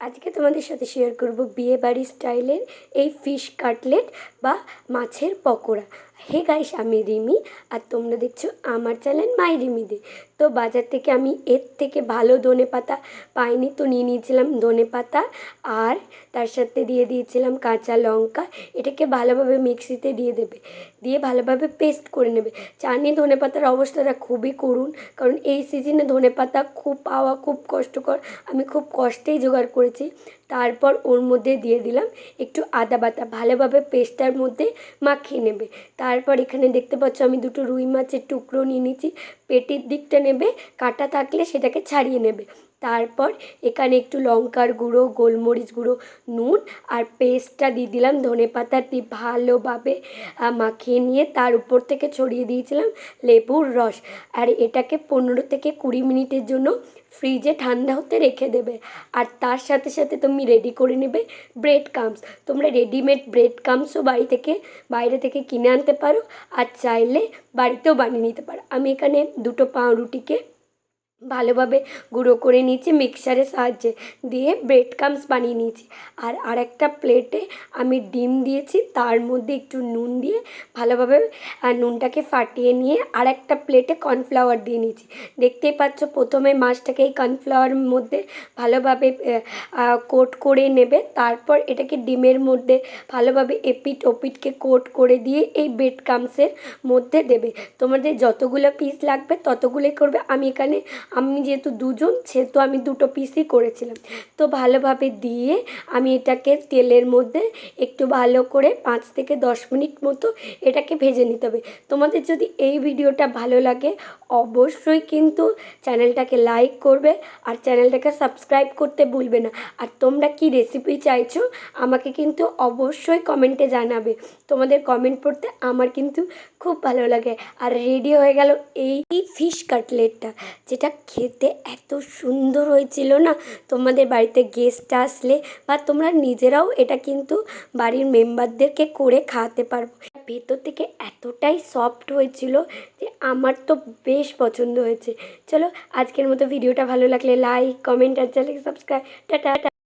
আজকে তোমাদের সাথে শেয়ার করব বিয়ে বাড়ি স্টাইলের এই ফিশ কাটলেট বা মাছের পকোড়া। হে গাইস আমি রিমি আর তোমরা দেখছ আমার চ্যানেল মাই রিমি দে তো বাজার থেকে আমি এর থেকে ভালো ধনে পাতা পাইনি, তো নিয়ে নিয়েছিলাম ধনে পাতা আর তার সাথে দিয়ে দিয়েছিলাম কাঁচা লঙ্কা। এটাকে ভালোভাবে মিক্সিতে দিয়ে দেবে, দিয়ে ভালোভাবে পেস্ট করে নেবে। জানি ধনে পাতার অবস্থাটা খুবই করুণ কারণ এই সিজনে ধনে পাতা খুব পাওয়া খুব কষ্টকর। আমি খুব কষ্টেই জোগাড় করেছি। তারপর ওর মধ্যে দিয়ে দিলাম একটু আদা বাটা, ভালোভাবে পেস্টটার মধ্যে মাখিয়ে নেবে। তারপর এখানে দেখতে পাচ্ছ আমি দুটো রুই মাছের টুকরো নিয়ে নিয়েছি পেটের দিকটা নেবে, কাটা থাকলে সেটাকে ছাড়িয়ে নেবে। তারপর এখানে একটু লঙ্কার গুঁড়ো, গোলমরিচ গুঁড়ো, নুন আর পেস্টটা দিয়ে দিলাম। ধনে পাতা দিয়ে ভালোভাবে মাখিয়ে নিয়ে তার উপর থেকে ছড়িয়ে দিয়েছিলাম লেবুর রস। আর এটাকে পনেরো থেকে কুড়ি মিনিটের জন্য ফ্রিজে ঠান্ডা হতে রেখে দেবে। আর তার সাথে সাথে তুমি রেডি করে নেবে ব্রেড কামস তোমরা রেডিমেড ব্রেড কামসও বাড়ি থেকে, বাইরে থেকে কিনে আনতে পারো আর চাইলে বাড়িতেও বানিয়ে নিতে পারো। আমি এখানে দুটো পাউরুটিকে ভালোভাবে গুঁড়ো করে নিয়েছি মিক্সারের সাহায্যে দিয়ে ব্রেড কামস বানিয়ে নিয়েছি। আর আরেকটা প্লেটে আমি ডিম দিয়েছি, তার মধ্যে একটু নুন দিয়ে ভালোভাবে নুনটাকে ফাটিয়ে নিয়ে আর একটা প্লেটে কর্নফ্লাওয়ার দিয়ে নিয়েছি। দেখতেই পাচ্ছ প্রথমে মাছটাকে এই কর্নফ্লাওয়ারের মধ্যে ভালোভাবে কোট করে নেবে, তারপর এটাকে ডিমের মধ্যে ভালোভাবে এপিট ওপিটকে কোট করে দিয়ে এই ব্রেড কামসের মধ্যে দেবে। তোমাদের যতগুলো পিস লাগবে ততগুলোই করবে। আমি এখানে আমি যেহেতু দুজন, সেহেতু আমি দুটো পিসই করেছিলাম। তো ভালোভাবে দিয়ে আমি এটাকে তেলের মধ্যে একটু ভালো করে পাঁচ থেকে দশ মিনিট মতো এটাকে ভেজে নিতে হবে। তোমাদের যদি এই ভিডিওটা ভালো লাগে, অবশ্যই কিন্তু চ্যানেলটাকে লাইক করবে আর চ্যানেলটাকে সাবস্ক্রাইব করতে ভুলবে না। আর তোমরা কি রেসিপি চাইছো, আমাকে কিন্তু অবশ্যই কমেন্টে জানাবে। তোমাদের কমেন্ট পড়তে আমার কিন্তু খুব ভালো লাগে। আর রেডি হয়ে গেল এই ফিশ কাটলেটটা যেটা খেতে এত সুন্দর হয়েছিল না? তোমাদের বাড়িতে গেস্ট আসলে বা তোমরা নিজেরাও এটা কিন্তু বাড়ির মেম্বারদেরকে করে খাওয়াতে পারব। ভেতর থেকে এতটাই সফট হয়েছিল যে আমার তো বেশ পছন্দ হয়েছে। চলো আজকের মতো ভিডিওটা ভালো লাগলে লাইক কমেন্ট আর চ্যানেল সাবস্ক্রাইব টাটা।